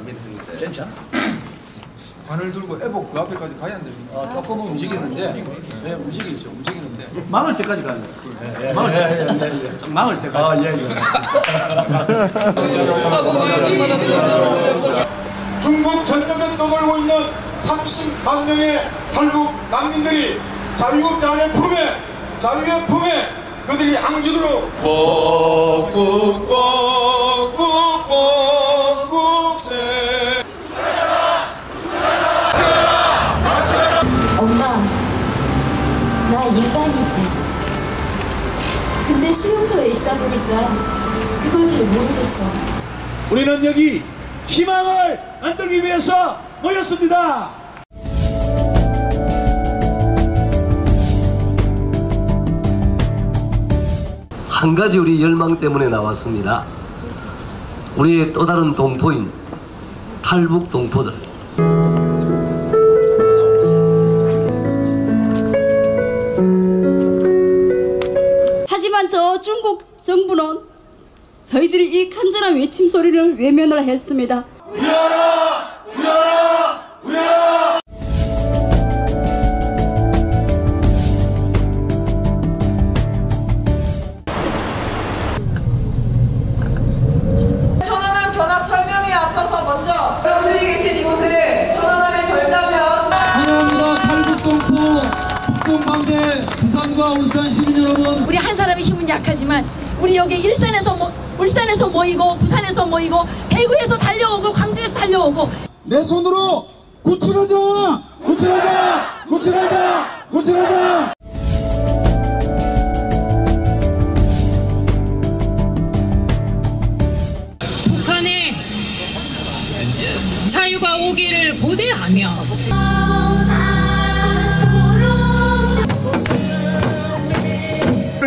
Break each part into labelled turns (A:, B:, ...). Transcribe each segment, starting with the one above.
A: 믿었는데
B: 괜찮아.
C: 관을 들고 애복 그 앞에까지 가야 안 됩니까?
A: 어, 조금은 움직이는데 네, 움직이죠. 움직이는데
B: 막을 때까지 가야 돼. 막을 때까지. 좀 막을 때까지.
A: 아, 예, 예.
D: 중국 전역에 떠돌고 있는 30만 명의 탈북 난민들이 자유의 품에 자유의 품에 그들이 안기도록 뻐꾹 뻐꾹 뻐
E: 인간이지. 근데 수용소에 있다 보니까 그걸 잘 모르겠어.
B: 우리는 여기 희망을 만들기 위해서 모였습니다.
F: 한 가지 우리 열망 때문에 나왔습니다. 우리의 또 다른 동포인 탈북 동포들.
G: 하지만 저 중국 정부는 저희들이 이 간절한 외침 소리를 외면을 했습니다.
H: 천안함 설명에 앞서서 먼저 여러분들이 계신 이곳을 천안함에 절다면
C: 환영합니다. 탈북동포 북동방대 부산과 울산 시민 여러분.
I: 우리 한 사람의 힘은 약하지만 우리 여기 일산에서 모, 울산에서 모이고 부산에서 모이고 대구에서 달려오고 광주에서 달려오고
C: 내 손으로 구출하자! 구출하자! 구출하자! 구출하자!
H: 북한의 자유가 오기를 고대하며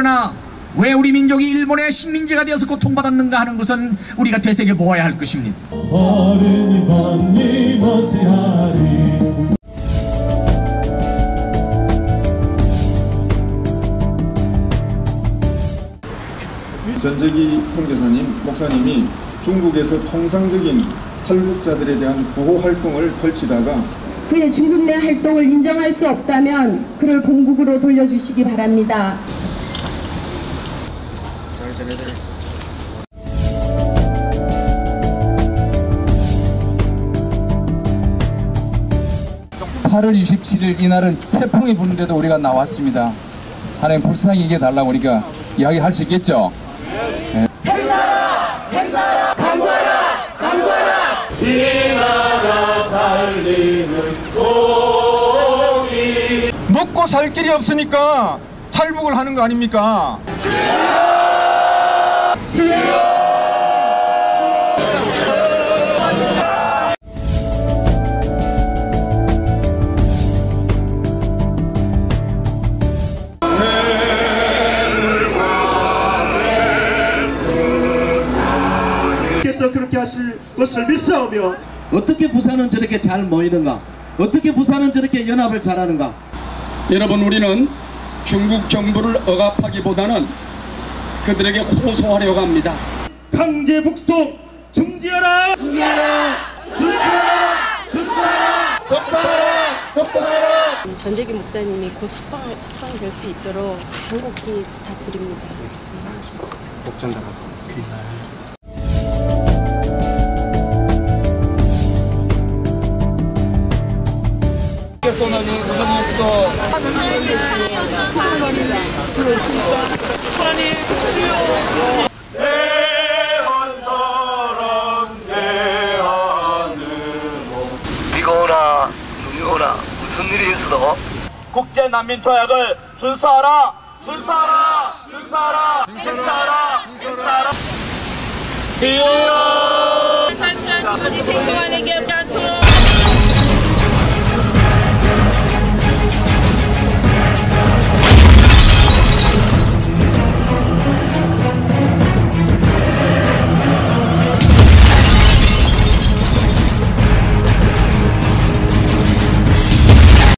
J: 그러나 왜 우리 민족이 일본의 식민지가 되어서 고통받았는가 하는 것은 우리가 되새겨 보아야 할 것입니다.
D: 전재기 선교사님, 목사님이 중국에서 통상적인 탈북자들에 대한 보호 활동을 펼치다가
I: 그의 중국 내 활동을 인정할 수 없다면 그를 본국으로 돌려주시기 바랍니다.
K: 팔월 27일 이날은 태풍이 부는데도 우리가 나왔습니다. 하나님 불쌍히 이겨 달라고 우리가 이야기할 수 있겠죠?
D: 먹고 살 길이 없으니까 탈북을 하는 거 아닙니까?
B: 께서 그렇게 하실 것을 믿사오며
A: 어떻게 부산은 저렇게 잘 모이는가? 어떻게 부산은 저렇게 연합을 잘하는가?
K: 여러분 우리는 중국 정부를 억압하기보다는 그들에게 호소하려고 합니다.
B: 강제 북송 중지하라!
I: 전재기 목사님이 곧 석방, 석방될 수 있도록 한국히 부탁드립니다.
D: 께서는 우선일스도
F: 비가 오나 눈이 오나 무슨 일이 있어도
B: 국제 난민 조약을 준수하라! 준수하라! 준수하라! 준수하라! 준수하라!
H: 그들이 생존하게